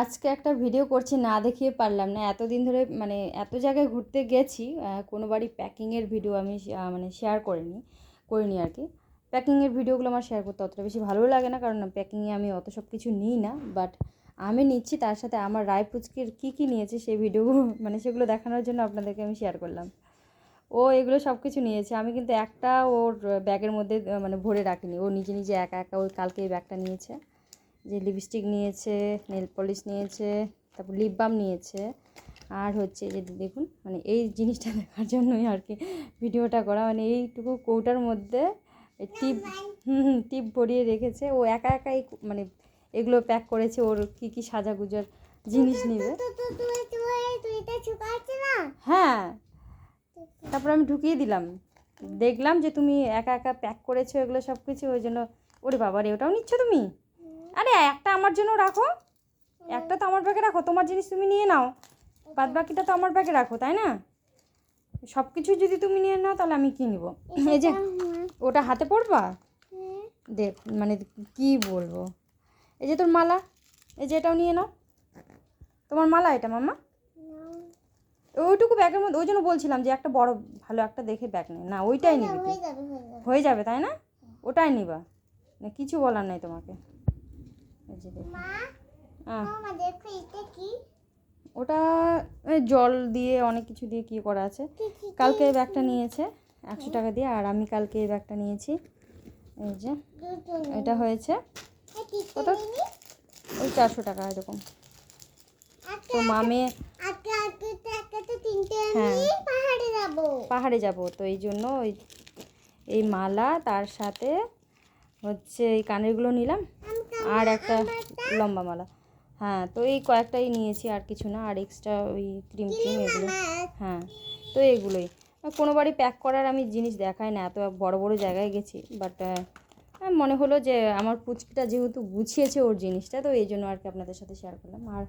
আজকে একটা ভিডিও করছি, না দেখিয়ে পারলাম না। এতদিন ধরে মানে এত জায়গায় ঘুরতে গেছি কোনো বাড়ি প্যাকিংয়ের ভিডিও আমি মানে শেয়ার করিনি করিনি আর কি। প্যাকিংয়ের ভিডিওগুলো আমার শেয়ার করতে অতটা বেশি ভালোও লাগে না, কারণ প্যাকিংয়ে আমি অত সব কিছু নিই না। বাট আমি নিচ্ছি, তার সাথে আমার রায় পুচকির কী কী নিয়েছে, সেই ভিডিও মানে সেগুলো দেখানোর জন্য আপনাদেরকে আমি শেয়ার করলাম। ও এগুলো সব কিছু নিয়েছে। আমি কিন্তু একটা ওর ব্যাগের মধ্যে মানে ভরে রাখিনি। ও নিজে নিজে একা একা ওই কালকে এই ব্যাগটা নিয়েছে। যে লিপস্টিক নিয়েছে নেল পলিশ নিয়েছে তারপর লিপ বাম নিয়েছে। আর হচ্ছে যে দেখুন মানে এই জিনিসটা দেখার জন্যই আর কি ভিডিওটা করা মানে এইটুকু কৌটার মধ্যে টিপ টিপ ভরিয়ে রেখেছে। ও একা একাই মানে এগুলো প্যাক করেছে ওর কী কী সাজাগুজার জিনিস নেবে। হ্যাঁ। তারপর আমি ঢুকিয়ে দিলাম। দেখলাম যে তুমি একা একা প্যাক করেছ এগুলো সব কিছু ওই জন্য ওরে বাবা রে ওটাও নিচ্ছ তুমি? আরে একটা আমার জন্য রাখো। একটা তো আমার ব্যাগে রাখো তোমার জিনিস তুমি নিয়ে নাও। বাদ বাকিটা তো আমার ব্যাগে রাখো তাই না? সব কিছু যদি তুমি নিয়ে নাও তাহলে আমি কী নিব? এই যে ওটা হাতে পড়বা? দেখ মানে কি বলব? এই যে তোর মালা এই যে এটাও নিয়ে নাও। তোমার মালা এটা মামা ওইটুকু ব্যাগের মধ্যে ওই জন্য বলছিলাম যে একটা বড় ভালো একটা দেখে ব্যাগ নেই না ওইটাই নিবি হয়ে যাবে হয়ে হয়ে তাই না? ওটাই নিবা। না কিছু বলার নাই তোমাকে। যে ওটা জল দিয়ে অনেক কিছু দিয়ে কি করা আছে। কালকে এই ব্যাগটা নিয়েছে একশো টাকা দিয়ে আর আমি কালকে এই ব্যাগটা নিয়েছি। এই যে এটা হয়েছে। ওই চারশো টাকা এরকম। তো মামে হ্যাঁ। পাহাড়ে যাব। পাহাড়ে যাব তো এই জন্য ওই এই মালা তার সাথে হচ্ছে এই কানেরগুলো নিলাম। আর একটা লম্বা মালা। হ্যাঁ তো এই কয়েকটাই নিয়েছি আর কিছু না। আর এক্সট্রা ওই ক্রিম ক্রিম এগুলো। হ্যাঁ তো এগুলোই। আর কোনো বাড়ি প্যাক করার আমি জিনিস দেখাই না এত বড় বড় জায়গায় গেছি। বাট মনে হলো যে আমার পুচকিটা যেহেতু গুছিয়েছে ওর জিনিসটা তো এই জন্য আর কি আপনাদের সাথে শেয়ার করলাম। আর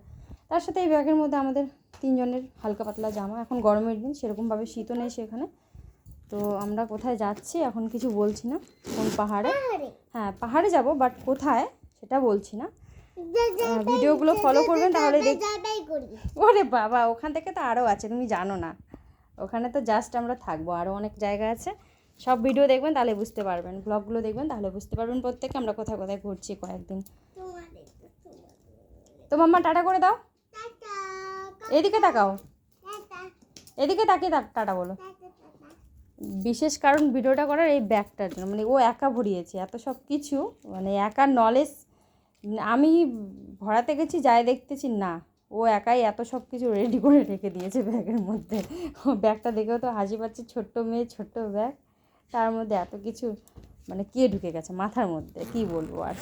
তার সাথে এই ব্যাগের মধ্যে আমাদের তিনজনের হালকা পাতলা জামা। এখন গরমের দিন সেরকমভাবে শীতও নেই সেখানে। তো আমরা কোথায় যাচ্ছি এখন কিছু বলছি না। কোন পাহাড়ে? হ্যাঁ পাহাড়ে যাব বাট কোথায়? সেটা বলছি না। ভিডিওগুলো ফলো করবেন তাহলে ওরে বাবা ওখান থেকে তো আরও আছে তুমি জানো না। ওখানে তো জাস্ট আমরা থাকব আরও অনেক জায়গা আছে। সব ভিডিও দেখবেন তাহলে বুঝতে পারবেন ব্লগগুলো দেখবেন তাহলে বুঝতে পারবেন প্রত্যেকে আমরা কোথায় কোথায় ঘুরছি কয়েকদিন। তো মাম্মা টাটা করে দাও। এদিকে তাকাও। এদিকে তাকিয়ে টাটা বলো। বিশেষ কারণ ভিডিওটা করার এই ব্যাগটার জন্য মানে ও একা ভরিয়েছে এত সব কিছু মানে একা নলেজ আমি ভরাতে গেছি, যাই দেখতেছি, না। ও একাই এত সব কিছু রেডি করে রেখে দিয়েছে ব্যাগের মধ্যে। ও ব্যাগটা দেখেও তো হাসি পাচ্ছে, ছোট্ট মেয়ে, ছোট্ট ব্যাগ। তার মধ্যে এত কিছু মানে কে ঢুকে গেছে মাথার মধ্যে, কি বলব আর?